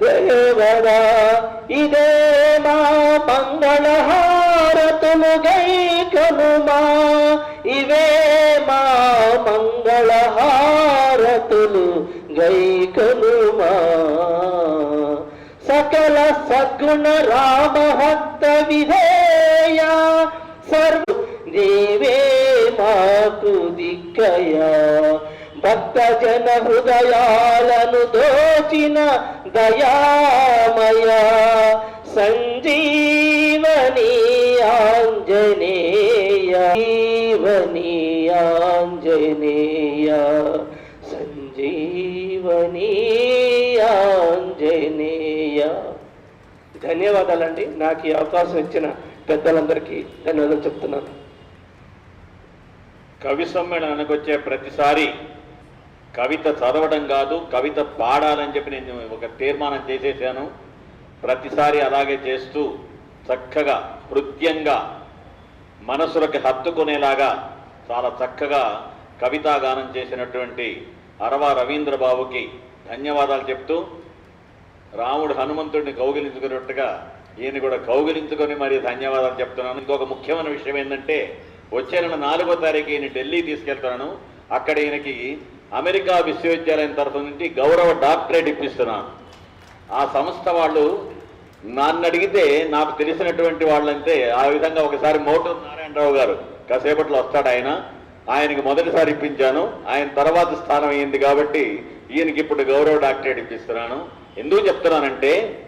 దేవదా ఇదే మా మంగళహారతులు గై కనుమా ఇవే మా మంగళహారతులు గై కనుమా సకల సద్గుణ రామహత్త విధేయ సర్వ దేవే మాకు దిక్కయ భక్త జన హృదయాలను దోచిన దయామయ సంజీవని ఆంజనేయ జీవని ఆంజనేయ సంజీవని ఆంజనేయ. ధన్యవాదాలండి. నాకు ఈ అవకాశం ఇచ్చిన పెద్దలందరికీ ధన్యవాదాలు చెప్తున్నాను. కవి సమ్మేళనానికి వచ్చే ప్రతిసారి కవిత చదవడం కాదు కవిత పాడాలని చెప్పి నేను ఒక తీర్మానం చేసేసాను. ప్రతిసారి అలాగే చేస్తూ చక్కగా హృద్యంగా మనసులకు హత్తుకునేలాగా చాలా చక్కగా కవితా గానం చేసినటువంటి అరవ రవీంద్రబాబుకి ధన్యవాదాలు చెప్తూ రాముడు హనుమంతుడిని కౌగిలించుకున్నట్టుగా ఈయన కూడా కౌగిలించుకొని మరి ధన్యవాదాలు చెప్తున్నాను. ఇంకొక ముఖ్యమైన విషయం ఏంటంటే వచ్చే నెల నాలుగో తారీఖు ఈయన ఢిల్లీ తీసుకెళ్తున్నాను. అక్కడ ఈయనకి అమెరికా విశ్వవిద్యాలయం తరఫు నుంచి గౌరవ డాక్టరేట్ ఇప్పిస్తున్నాను. ఆ సంస్థ వాళ్ళు నన్ను అడిగితే నాకు తెలిసినటువంటి వాళ్ళంటే ఆ విధంగా ఒకసారి మోటూరు నారాయణరావు గారు కాసేపట్లో వస్తాడు ఆయన. ఆయనకి మొదటిసారి ఇప్పించాను. ఆయన తర్వాత స్థానం అయింది కాబట్టి ఈయనకి ఇప్పుడు గౌరవ డాక్టరేట్ ఇప్పిస్తున్నాను. ఎందుకు చెప్తున్నానంటే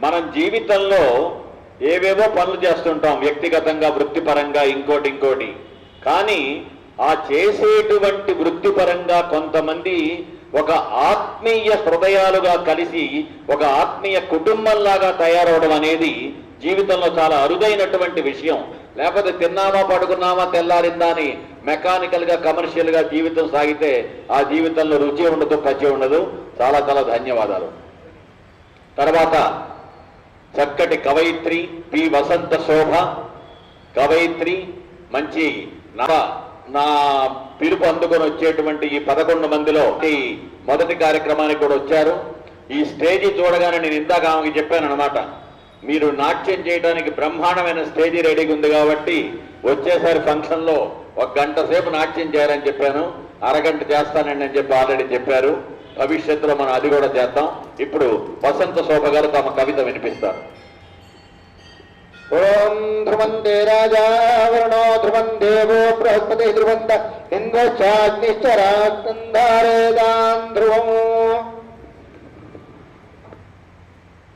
మనం జీవితంలో ఏవేవో పనులు చేస్తుంటాం వ్యక్తిగతంగా వృత్తిపరంగా ఇంకోటి ఇంకోటి. కానీ ఆ చేసేటువంటి వృత్తిపరంగా కొంతమంది ఒక ఆత్మీయ హృదయాలుగా కలిసి ఒక ఆత్మీయ కుటుంబంలాగా తయారవడం అనేది జీవితంలో చాలా అరుదైనటువంటి విషయం. లేకపోతే తిన్నామా పడుకున్నామా తెల్లారిందా అని మెకానికల్గా కమర్షియల్గా జీవితం సాగితే ఆ జీవితంలో రుచి ఉండదు పచ్చి ఉండదు. చాలా చాలా ధన్యవాదాలు. తర్వాత చక్కటి కవయిత్రి పి. వసంత శోభ. కవయిత్రి మంచి నవ నా పిలుపు అందుకొని వచ్చేటువంటి ఈ పదకొండు మందిలో ఈ మొదటి కార్యక్రమానికి కూడా వచ్చారు. ఈ స్టేజీ చూడగానే నేను ఇందాక ఆమెకి చెప్పాను అనమాట మీరు నాట్యం చేయడానికి బ్రహ్మాండమైన స్టేజీ రెడీగా ఉంది కాబట్టి వచ్చేసారి ఫంక్షన్లో ఒక గంట సేపు నాట్యం చేయాలని చెప్పాను. అరగంట చేస్తానండి అని చెప్పి ఆల్రెడీ చెప్పారు. భవిష్యత్తులో మనం అది కూడా చేద్దాం. ఇప్పుడు వసంత శోభ గారు తమ కవిత వినిపిస్తారు. ఓం ధ్రువంతే రాజా వరుణో ధ్రువం దేవో బృహస్పతి ధ్రువంత ఇంద్రశ్చాగ్నిశ్చరాస్కంధారేదాన్ ధ్రువము